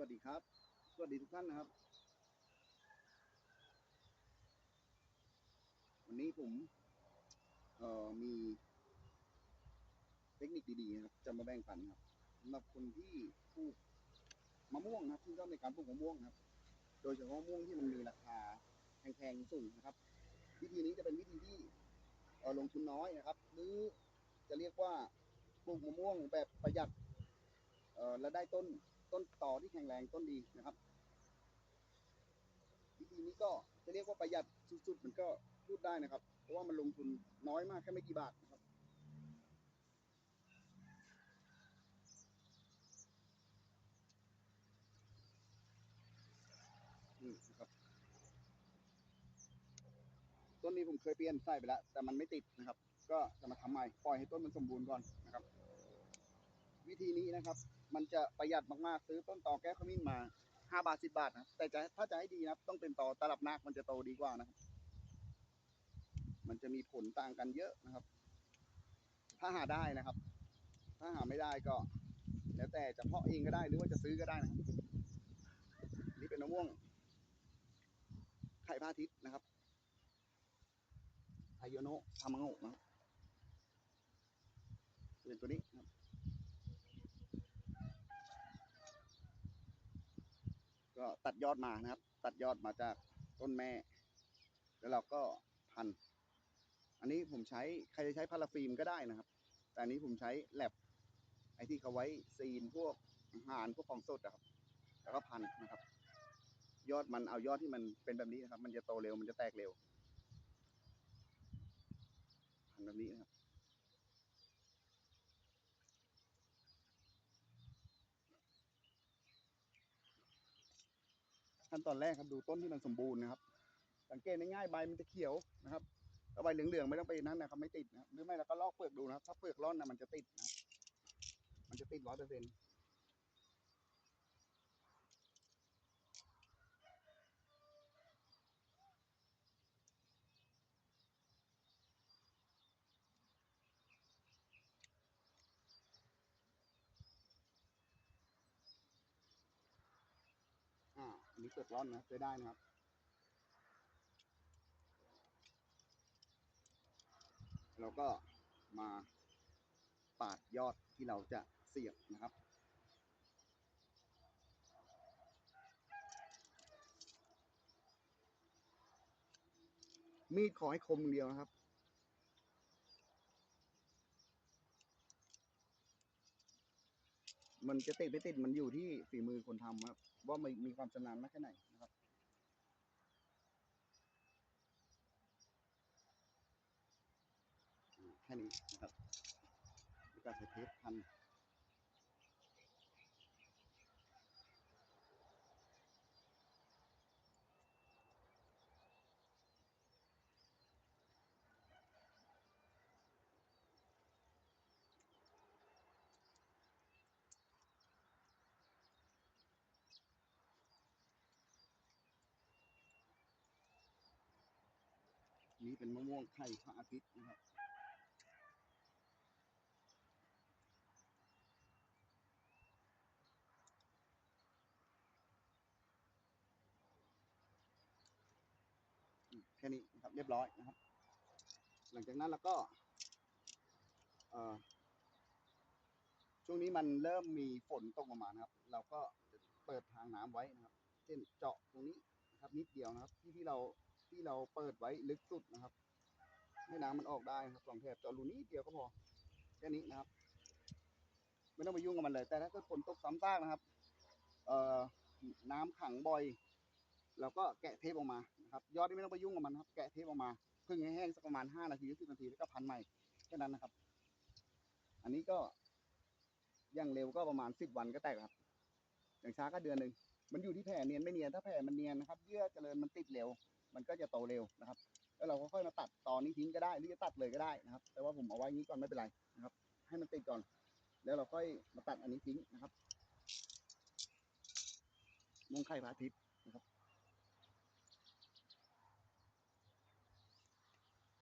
วัสดีครับ สวัสดีทุกท่านนะครับ วันนี้ผมเอ่อมีเทคนิคดีๆนะครับจะมาแบ่งปันครับสำหรับคนที่ปลูกมะม่วงนะครับที่ชอบในการปลูกมะม่วงนะครับ โดยเฉพาะมะม่วงที่มันมีราคาแพงๆสูงนะครับ วิธีนี้จะเป็นวิธีที่เอ่อลงทุนน้อยนะครับ หรือจะเรียกว่าปลูกมะม่วงแบบประหยัดเอ่อและได้ต้น ต้นต่อที่แข็งแรงต้นดีนะครับ วิธีนี้ก็จะเรียกว่าประหยัดสุดๆมันก็พูดได้นะครับ เพราะว่ามันลงทุนน้อยมากแค่ไม่กี่บาทนะครับนี่นะครับต้นนี้ผมเคยเปลี่ยนใส่ไปแล้ว แต่มันไม่ติดนะครับ ก็จะมาทำใหม่ปล่อยให้ต้นมันสมบูรณ์ก่อนนะครับ วิธีนี้นะครับ มันจะประหยัดมากๆ ซื้อต้นตอแก้วขมิ้นมาห้าบาทสิบาทนะแต่จะถ้าจะให้ดีนะครับต้องเป็นตอตลับนาคมันจะโตดีกว่านะครับ มันจะมีผลต่างกันเยอะนะครับ ถ้าหาได้นะครับ ถ้าหาไม่ได้ก็ แล้วแต่จะเพาะเองก็ได้หรือว่าจะซื้อก็ได้นะครับ นี่เป็นมะม่วง ไข่พระอาทิตย์นะครับไทโยโนะทามังโงนะครับเป็นตัวนี้นะครับ ก็ตัดยอดมานะครับ ตัดยอดมาจากต้นแม่ แล้วเราก็พัน อันนี้ผมใช้ใครจะใช้พาราฟิล์มก็ได้นะครับ แต่อันนี้ผมใช้แลบไอที่เขาไว้ซีนพวกอาหารพวกของสดนะครับ แล้วก็พันนะครับ ยอดมันเอายอดที่มันเป็นแบบนี้นะครับ มันจะโตเร็วมันจะแตกเร็วพันแบบนี้นะครับ ขั้นตอนแรกครับดูต้นที่มันสมบูรณ์นะครับ สังเกตง่ายๆใบมันจะเขียวนะครับถ้าใบเหลืองๆไม่ต้องไปนั้นนะครับไม่ติดนะหรือไม่เราก็ลอกเปลือกดูนะครับ ถ้าเปลือกร่อนนะมันจะติดนะมันจะติดร้อยเปอร์เซ็นต์ อันนี้เปลือกร่อนนะใช้ได้นะครับเราก็มาปาดยอดที่เราจะเสียบนะครับ มีดขอให้คมเดียวนะครับ มันจะติดไม่ติดมันอยู่ที่ฝีมือคนทำครับ ว่ามันมีความชำนาญมากแค่ไหนนะครับแค่นี้นะครับการใช้เทปพัน นี่เป็นมะม่วงไข่พระอาทิตย์นะครับแค่นี้นะครับเรียบร้อยนะครับ หลังจากนั้นเราก็ช่วงนี้มันเริ่มมีฝนตกลงมานะครับ เราก็เปิดทางน้ำไว้นะครับ เช่นเจาะตรงนี้นะครับนิดเดียวนะครับที่ที่เรา ที่เราเปิดไว้ลึกสุดนะครับให้น้ำมันออกได้นะครับสองแถบเจาะรูนิดเดียวก็พอแค่นี้นะครับ ไม่ต้องไปยุ่งกับมันเลย แต่ถ้าเกิดฝนตกซ้ำซากนะครับ เอ่อน้ำขังบ่อยเราก็แกะเทปออกมานะครับ ยอดที่ไม่ต้องไปยุ่งกับมันครับ แกะเทปออกมาพึ่งให้แห้งสักประมาณห้านาทีหรือสิบนาทีแล้วก็พันใหม่แค่นั้นนะครับ อันนี้ก็อย่างเร็วก็ประมาณสิบวันก็แตกครับ อย่างช้าก็เดือนหนึ่งมันอยู่ที่แผลเนียนไม่เนียนถ้าแผลมันเนียนนะครับเยื่อเจริญมันติดเร็ว มันก็จะโตเร็วนะครับ แล้วเราก็ค่อยมาตัดตอนนี้ทิ้งก็ได้หรือจะตัดเลยก็ได้นะครับ แต่ว่าผมเอาไว้ยี้ก่อนไม่เป็นไรนะครับ ให้มันติดก่อน แล้วเราค่อยมาตัดอันนี้ทิ้งนะครับมงไข่พระอาทิตย์นะครับ